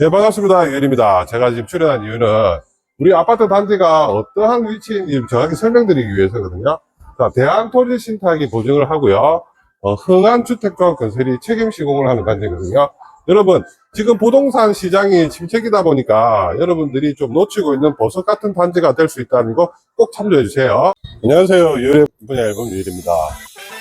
네, 반갑습니다. 유일입니다. 제가 지금 출연한 이유는 우리 아파트 단지가 어떠한 위치인지 정확히 설명드리기 위해서거든요. 자, 대한토지 신탁이 보증을 하고요. 어, 흥한 주택과 건설이 책임 시공을 하는 단지거든요. 여러분, 지금 부동산 시장이 침체기다 보니까 여러분들이 좀 놓치고 있는 보석 같은 단지가 될 수 있다는 거 꼭 참조해 주세요. 안녕하세요. 유일 분야 앨범 유일입니다.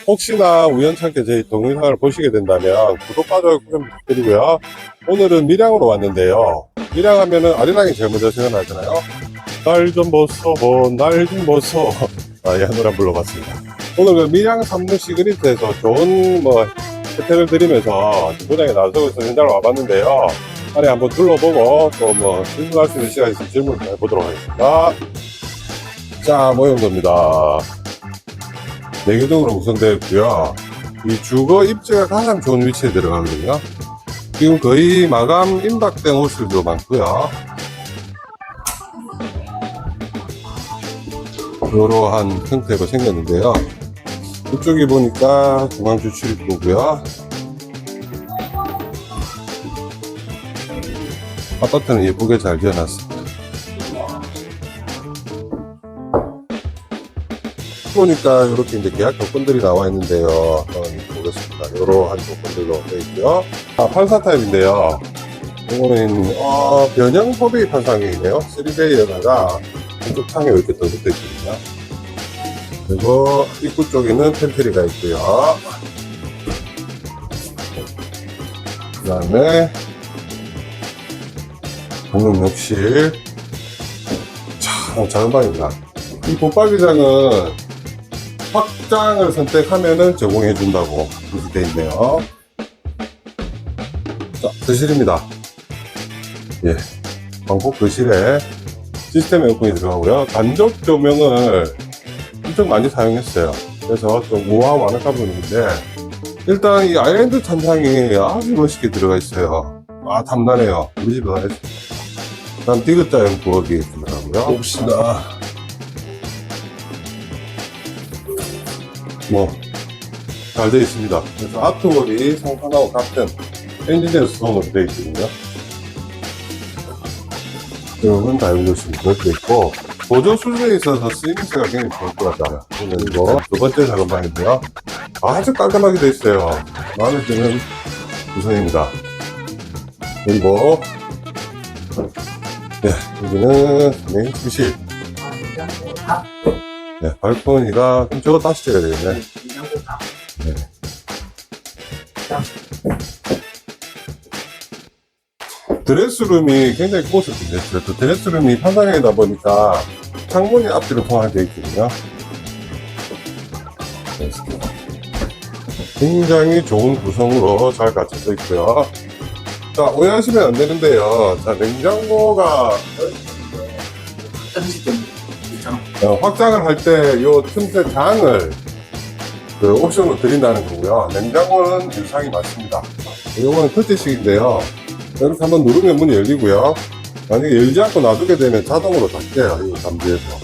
혹시나 우연찮게 저희 동영상을 보시게 된다면 구독과 좋아요 좀 부탁드리고요. 오늘은 밀양으로 왔는데요. 밀양 하면은 아리랑이 제일 먼저 생각나잖아요. 날 좀 보소, 날 좀 보소. 아, 이 노래 불러봤습니다. 오늘 그 밀양 삼루 시그니트에서 좋은 뭐 혜택을 드리면서 포장에 나서서 현장을 와봤는데요. 안에 한번 둘러보고 또 뭐 질문할 수 있는 시간이 있으면 질문을 해보도록 하겠습니다. 자, 모형도입니다. 내교동으로 구성되어 있고요. 이 주거 입지가 가장 좋은 위치에 들어가거든요. 지금 거의 마감 임박된 호수도 많고요. 이러한 형태로 생겼는데요. 이쪽에 보니까 중앙주 출입구고요. 아파트는 예쁘게 잘 지어놨습니다. 보니까 이렇게 이제 계약 조건들이 나와 있는데요. 한번 보겠습니다. 이러한 조건들로 되어 있고요. 아, 판사 타입인데요. 이거는 어, 변형 소비 판상이네요. 3베이에다가 한쪽 창에 이렇게 더 붙어 있거든요. 그리고 입구 쪽에는 팬트리가 있고요. 그 다음에 공용욕실 참 작은 방입니다. 이 붙박이장은 확장을 선택하면은 제공해 준다고 이렇게 돼 있네요. 자, 거실입니다. 예. 방폭 거실에 시스템 에어컨이 들어가고요. 간접 조명을 엄청 많이 사용했어요. 그래서 좀 우아하고 완악한 분인데, 일단 이 아일랜드 천장이 아주 멋있게 들어가 있어요. 아, 탐나네요. 우리 집에 다 했습니다. 다음 디귿자형 부엌이 들어가고요. 봅시다. 뭐, 잘 되어 있습니다. 그래서 아트월이 성판하고 같은 엔지니어 스톤으로 되어 있거든요. 이건 다 연결식으로 되어 있고, 보조 수준에 있어서 쓰임새가 굉장히 좋을 것 같아요. 그리고 두 번째 작은 방인데요. 아주 깔끔하게 되어 있어요. 마음에 드는 구성입니다. 그리고, 네, 여기는 메인 침실. 네, 발코니가, 저거 다시 찍어야 되겠네. 네. 드레스룸이 굉장히 고스톱이죠. 또 드레스룸이 판상형이다 보니까 창문이 앞뒤로 통하게 되어 있거든요. 굉장히 좋은 구성으로 잘 갖춰져 있고요. 자, 오해하시면 안 되는데요. 자, 냉장고가 어, 확장을 할때요 틈새 장을 그 옵션으로 드린다는 거고요. 냉장고는 유상이 맞습니다. 이거는 터치식인데요. 이렇게 한번 누르면 문이 열리고요. 만약에 열지 않고 놔두게 되면 자동으로 닫혀요. 이거 감지해서.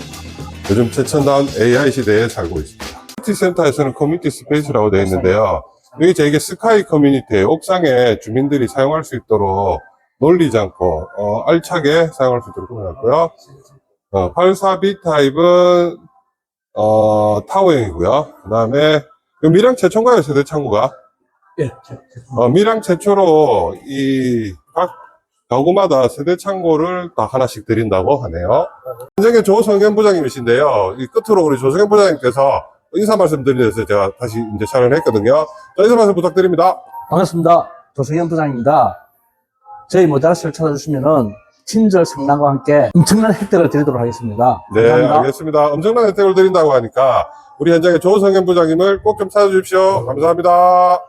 요즘 최첨단 AI 시대에 살고 있습니다. 커뮤니티 센터에서는 커뮤니티 스페이스라고 되어 있는데요. 여기 저에게 스카이 커뮤니티 옥상에 주민들이 사용할 수 있도록 놀리지 않고 어, 알차게 사용할 수 있도록 꾸며놨고요. 어, 84B 타입은 어, 타워형이고요. 그 다음에 미랑 최초인가요? 세대 창고가? 예, 어, 미랑 최초로 이 각 가구마다 세대 창고를 다 하나씩 드린다고 하네요. 현장의 조성현 부장님이신데요. 이 끝으로 우리 조성현 부장님께서 인사 말씀 드리면서 제가 다시 이제 촬영을 했거든요. 자, 인사 말씀 부탁드립니다. 반갑습니다. 조성현 부장입니다. 저희 모자라스를 찾아주시면은 친절 상담과 함께 엄청난 혜택을 드리도록 하겠습니다. 네, 감사합니다. 알겠습니다. 엄청난 혜택을 드린다고 하니까 우리 현장의 조성현 부장님을 꼭 좀 찾아주십시오. 감사합니다.